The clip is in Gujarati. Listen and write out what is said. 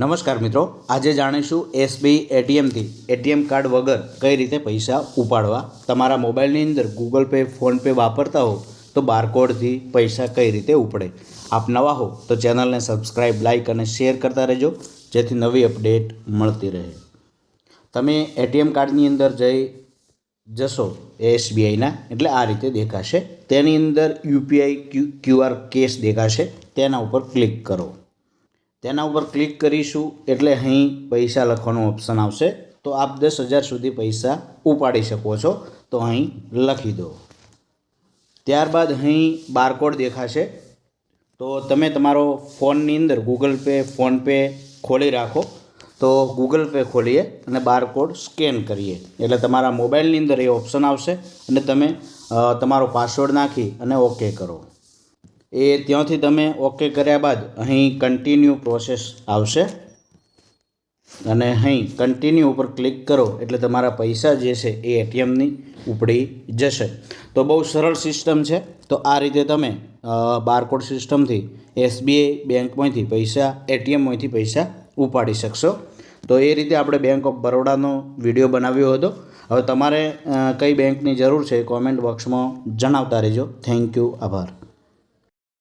નમસ્કાર મિત્રો, આજે જાણીશું એસબીઆઈ એટીએમથી એટીએમ કાર્ડ વગર કઈ રીતે પૈસા ઉપાડવા? તમારા મોબાઈલની અંદર ગૂગલ પે ફોનપે વાપરતા હો તો બારકોડથી પૈસા કઈ રીતે ઉપડે? આપ નવા હો તો ચેનલને સબસ્ક્રાઈબ લાઇક અને શેર કરતા રહેજો, જેથી નવી અપડેટ મળતી રહે. તમે એટીએમ કાર્ડની અંદર જઈ જશો એસબીઆઈના એટલે આ રીતે દેખાશે. તેની અંદર યુપીઆઈ ક્યુ ક્યુઆર કેસ દેખાશે. તેના ઉપર ક્લિક કરો. તેના ઉપર ક્લિક કરીશું એટલે અહીં પૈસા લખવાનું ઓપ્શન આવશે. તો આપ દસ હજાર સુધી પૈસા ઉપાડી શકો છો. તો અહીં લખી દો. ત્યારબાદ અહીં બારકોડ દેખાશે. તો તમે તમારો ફોનની અંદર ગૂગલ પે ફોનપે ખોલી રાખો. તો ગૂગલ પે ખોલીએ અને બારકોડ સ્કેન કરીએ. એટલે તમારા મોબાઈલની અંદર એ ઓપ્શન આવશે અને તમે તમારો પાસવર્ડ નાખી અને ઓકે કરો. એ ત્યાંથી તમે ઓકે કર્યા બાદ અહીં કન્ટિન્યુ પ્રોસેસ આવશે. અને અહીં કન્ટિન્યુ ઉપર ક્લિક કરો એટલે તમારા પૈસા જે છે એ એટીએમની ઉપડી જશે. તો બહુ સરળ સિસ્ટમ છે. તો આ રીતે તમે બારકોડ સિસ્ટમથી એસબીઆઈ બેંકમાંથી પૈસા એટીએમમાંથી પૈસા ઉપાડી શકશો. તો એ રીતે આપણે બેંક ઓફ બરોડાનો વીડિયો બનાવ્યો હતો. હવે તમારે કઈ બેંકની જરૂર છે કોમેન્ટ બોક્સમાં જણાવતા રહેજો. થેન્ક યુ આભાર.